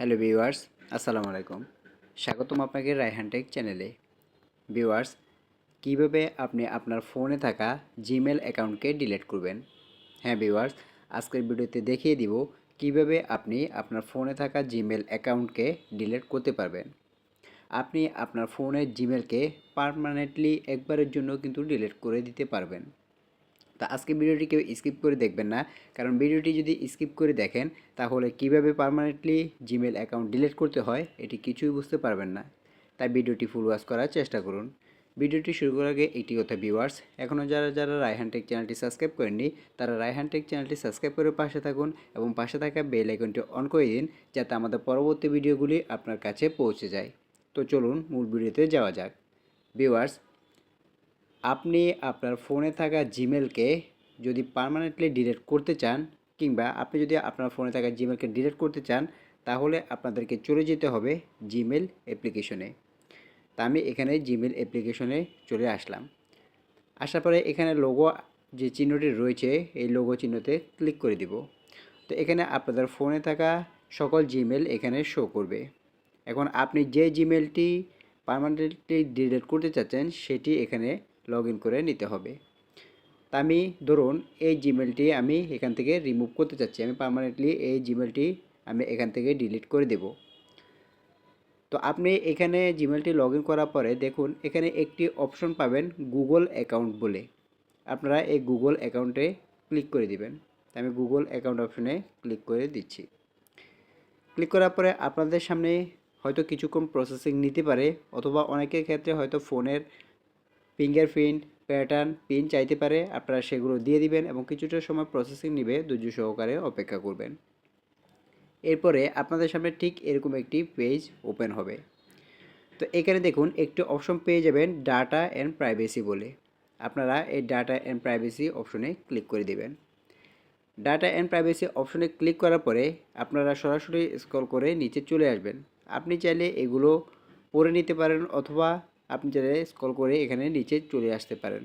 Hello viewers, আসসালামু আলাইকুম। স্বাগতম আপনাকে রায়হান টেক চ্যানেলে। ভিউয়ার্স, কীভাবে আপনি আপনার ফোনে থাকা জিমেল অ্যাকাউন্টকে ডিলিট করবেন? হ্যাঁ ভিউয়ার্স, আজকের ভিডিওতে দেখিয়ে দিব কীভাবে আপনি আপনার ফোনে থাকা জিমেল অ্যাকাউন্টকে ডিলিট করতে পারবেন। আপনি আপনার ফোনের জিমেলকে পারমানেন্টলি একবারের জন্য কিন্তু ডিলিট করে দিতে পারবেন। তা আজকে ভিডিওটি কেউ স্কিপ করে দেখবেন না। কারণ ভিডিওটি যদি স্কিপ করে দেখেন, তাহলে কীভাবে পার্মানেন্টলি জিমেল অ্যাকাউন্ট ডিলিট করতে হয়, এটি কিছুই বুঝতে পারবেন না। তাই ভিডিওটি ফুল ওয়াশ করার চেষ্টা করুন। ভিডিওটি শুরু করার আগে একটি কথা ভিউয়ার্স এখনও যারা যারা রায়হান টেক চ্যানেলটি সাবস্ক্রাইব করেননি, তারা রায়হান টেক চ্যানেলটি সাবস্ক্রাইব করে পাশে থাকুন এবং পাশে থাকা বেল আইকনটি অন করে দিন, যাতে আমাদের পরবর্তী ভিডিওগুলি আপনার কাছে পৌঁছে যায়। তো চলুন মূল ভিডিওতে যাওয়া যাক। ভিউয়ার্স আপনি আপনার ফোনে থাকা জিমেলকে যদি পার্মানেন্টলি ডিলিট করতে চান কিংবা আপনি যদি আপনার ফোনে থাকা জিমেলকে ডিলিট করতে চান, তাহলে আপনাদেরকে চলে যেতে হবে জিমেল অ্যাপ্লিকেশনে তা আমি এখানে জিমেল অ্যাপ্লিকেশনে চলে আসলাম। আসার পরে এখানে লোগো যে চিহ্নটি রয়েছে, এই লোগো চিহ্নতে ক্লিক করে দিব। তো এখানে আপনাদের ফোনে থাকা সকল জিমেল এখানে শো করবে। এখন আপনি যে জিমেলটি পার্মানেন্টলি ডিলিট করতে চাচ্ছেন, সেটি এখানে লগ ইন করে নিতে হবে। তা আমি ধরুন এই জিমেলটি আমি এখান থেকে রিমুভ করতে চাচ্ছি, আমি পার্মানেন্টলি এই জিমেলটি আমি এখান থেকে ডিলিট করে দেব। তো আপনি এখানে জিমেলটি লগ ইন করার পরে দেখুন এখানে একটি অপশন পাবেন গুগল অ্যাকাউন্ট বলে। আপনারা এই গুগল অ্যাকাউন্টে ক্লিক করে দিবেন। আমি গুগল অ্যাকাউন্ট অপশনে ক্লিক করে দিচ্ছি। ক্লিক করার পরে আপনাদের সামনে হয়তো কিছুক্ষণ প্রসেসিং নিতে পারে, অথবা অনেকের ক্ষেত্রে হয়তো ফোনের ফিঙ্গারপ্রিন্ট, প্যাটার্ন, পিন চাইতে পারে, আপনারা সেগুলো দিয়ে দিবেন এবং কিছুটা সময় প্রসেসিং নেবে ধৈর্য সহকারে অপেক্ষা করবেন। এরপরে আপনাদের সামনে ঠিক এরকম একটি পেজ ওপেন হবে। তো এখানে দেখুন, একটি অপশন পেয়ে যাবেন ডাটা অ্যান্ড প্রাইভেসি বলে। আপনারা এই ডাটা অ্যান্ড প্রাইভেসি অপশনে ক্লিক করে দিবেন। ডাটা অ্যান্ড প্রাইভেসি অপশনে ক্লিক করার পরে আপনারা সরাসরি স্ক্রল করে নিচে চলে আসবেন। আপনি চাইলে এগুলো পড়ে নিতে পারেন অথবা আপনি চাইলে স্ক্রল করে এখানে নিচে চলে আসতে পারেন।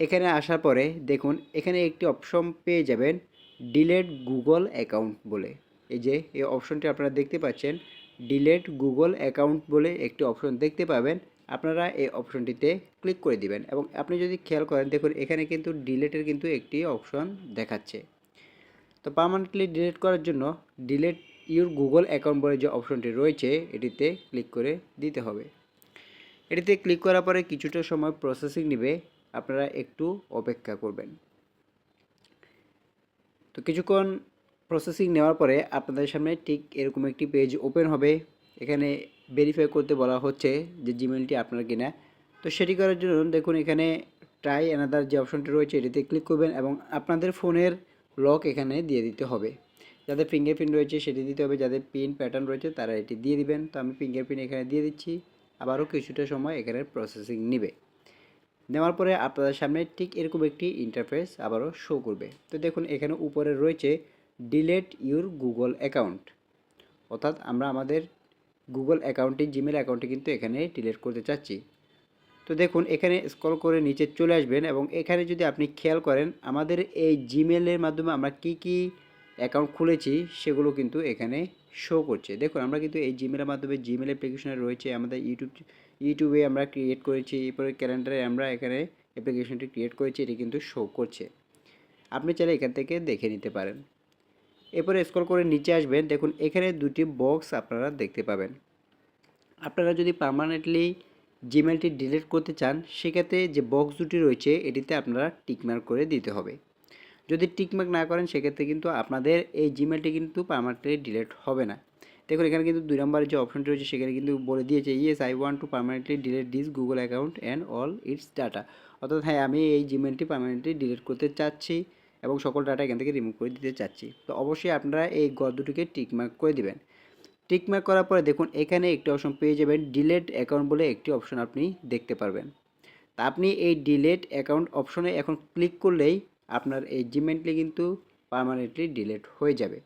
এখানে আসার পরে দেখুন, এখানে একটি অপশন পেয়ে যাবেন ডিলেট গুগল অ্যাকাউন্ট বলে। এই যে, এই অপশনটি আপনারা দেখতে পাচ্ছেন ডিলেট গুগল অ্যাকাউন্ট বলে একটি অপশন দেখতে পাবেন। আপনারা এই অপশনটিতে ক্লিক করে দিবেন এবং আপনি যদি খেয়াল করেন, দেখুন এখানে কিন্তু ডিলেটের কিন্তু একটি অপশন দেখাচ্ছে। তো পার্মানেন্টলি ডিলেট করার জন্য ডিলেট ইউর গুগল অ্যাকাউন্ট বলে যে অপশনটি রয়েছে, এটিতে ক্লিক করে দিতে হবে। এটিতে ক্লিক করার পরে কিছুটা সময় প্রসেসিং নেবে, আপনারা একটু অপেক্ষা করবেন। তো কিছুক্ষণ প্রসেসিং নেওয়ার পরে আপনাদের সামনে ঠিক এরকম একটি পেজ ওপেন হবে। এখানে ভেরিফাই করতে বলা হচ্ছে যে জিমেলটি আপনার কিনা। তো সেটি করার জন্য দেখুন, এখানে ট্রাই অ্যানাদার যে অপশনটি রয়েছে, এটিতে ক্লিক করবেন এবং আপনাদের ফোনের লক এখানে দিয়ে দিতে হবে। যাদের ফিঙ্গারপ্রিন্ট রয়েছে, সেটি দিতে হবে। যাদের পিন প্যাটার্ন রয়েছে, তারা এটি দিয়ে দিবেন। তো আমি ফিঙ্গারপ্রিন্ট এখানে দিয়ে দিচ্ছি। আবারও কিছুটা সময় এখানে প্রসেসিং নেবে। নেওয়ার পরে আপনাদের সামনে ঠিক এরকম একটি ইন্টারফেস আবারও শো করবে। তো দেখুন, এখানে উপরে রয়েছে ডিলেট ইউর গুগল অ্যাকাউন্ট অর্থাৎ আমরা আমাদের গুগল অ্যাকাউন্টটি জিমেল অ্যাকাউন্টটি কিন্তু এখানে ডিলেট করতে চাচ্ছি। তো দেখুন, এখানে স্ক্রল করে নিচে চলে আসবেন এবং এখানে যদি আপনি খেয়াল করেন, আমাদের এই জিমেলের মাধ্যমে আমরা কি কি অ্যাকাউন্ট খুলেছি, সেগুলো কিন্তু এখানে শো করছে। দেখুন, আমরা কিন্তু এই জিমেলের মাধ্যমে জিমেল অ্যাপ্লিকেশনে রয়েছে, আমাদের ইউটিউব ইউটিউবে আমরা ক্রিয়েট করেছি, এরপরে ক্যালেন্ডারে আমরা এখানে অ্যাপ্লিকেশনটি ক্রিয়েট করেছি, এটি কিন্তু শো করছে। আপনি চাইলে এখান থেকে দেখে নিতে পারেন। এরপরে স্ক্রল করে নিচে আসবেন, দেখুন এখানে দুটি বক্স আপনারা দেখতে পাবেন। আপনারা যদি পার্মানেন্টলি জিমেলটি ডিলিট করতে চান, সেক্ষেত্রে যে বক্স দুটি রয়েছে, এটিতে আপনারা টিকমার্ক করে দিতে হবে। যদি টিকমার্ক না করেন, সেক্ষেত্রে কিন্তু আপনাদের এই জিমেলটি কিন্তু পার্মানেন্টলি ডিলেট হবে না। দেখুন, এখানে কিন্তু দুই নম্বরের যে অপশনটি রয়েছে, সেখানে কিন্তু বলে দিয়েছে yes I want to permanently delete this Google account and all its data অর্থাৎ হ্যাঁ আমি এই জিমেলটি পার্মানেন্টলি ডিলিট করতে চাচ্ছি এবং সকল ডাটা এখান থেকে রিমুভ করে দিতে চাচ্ছি। তো অবশ্যই আপনারা এই গড় দুটিকে টিকমার্ক করে দিবেন। টিকমার্ক করার পরে দেখুন, এখানে একটি অপশন পেয়ে যাবেন ডিলেট অ্যাকাউন্ট বলে একটি অপশন আপনি দেখতে পারবেন। তা আপনি এই ডিলেট অ্যাকাউন্ট অপশনে এখন ক্লিক করলেই আপনার এই জিমেন্টলি কিন্তু পার্মানেন্টলি ডিলেট হয়ে যাবে।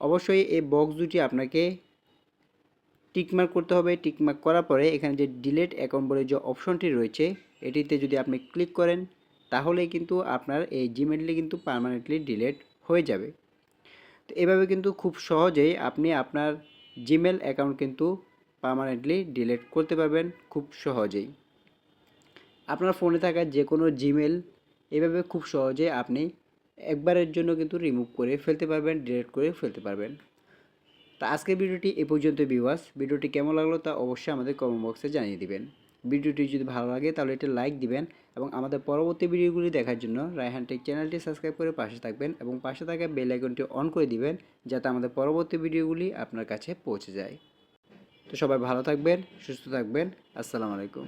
অবশ্যই এই বক্স দুটি আপনাকে টিকমার্ক করতে হবে। টিকমার্ক করার পরে এখানে যে ডিলেট অ্যাকাউন্ট বলে যে অপশনটি রয়েছে, এটিতে যদি আপনি ক্লিক করেন, তাহলেই কিন্তু আপনার এই জিমেলটি কিন্তু পার্মানেন্টলি ডিলেট হয়ে যাবে। তো এভাবে কিন্তু খুব সহজেই আপনি আপনার জিমেল অ্যাকাউন্ট কিন্তু পার্মানেন্টলি ডিলেট করতে পারবেন খুব সহজেই। আপনার ফোনে থাকা যে কোনো জিমেল এভাবে খুব সহজে আপনি একবারের জন্য কিন্তু রিমুভ করে ফেলতে পারবেন ডিলিট করে ফেলতে পারবেন। তা আজকের ভিডিওটি এ পর্যন্ত ভিউয়ার্স ভিডিওটি কেমন লাগল তা অবশ্যই আমাদের কমেন্ট বক্সে জানিয়ে দিবেন। ভিডিওটি যদি ভালো লাগে তাহলে এটা লাইক দিবেন এবং আমাদের পরবর্তী ভিডিওগুলি দেখার জন্য রায়হান টেক চ্যানেলটি সাবস্ক্রাইব করে পাশে থাকবেন এবং পাশে থাকা বেল আইকনটি অন করে দিবেন যাতে আমাদের পরবর্তী ভিডিওগুলি আপনার কাছে পৌঁছে যায়। তো সবাই ভালো থাকবেন, সুস্থ থাকবেন। আসসালামু আলাইকুম।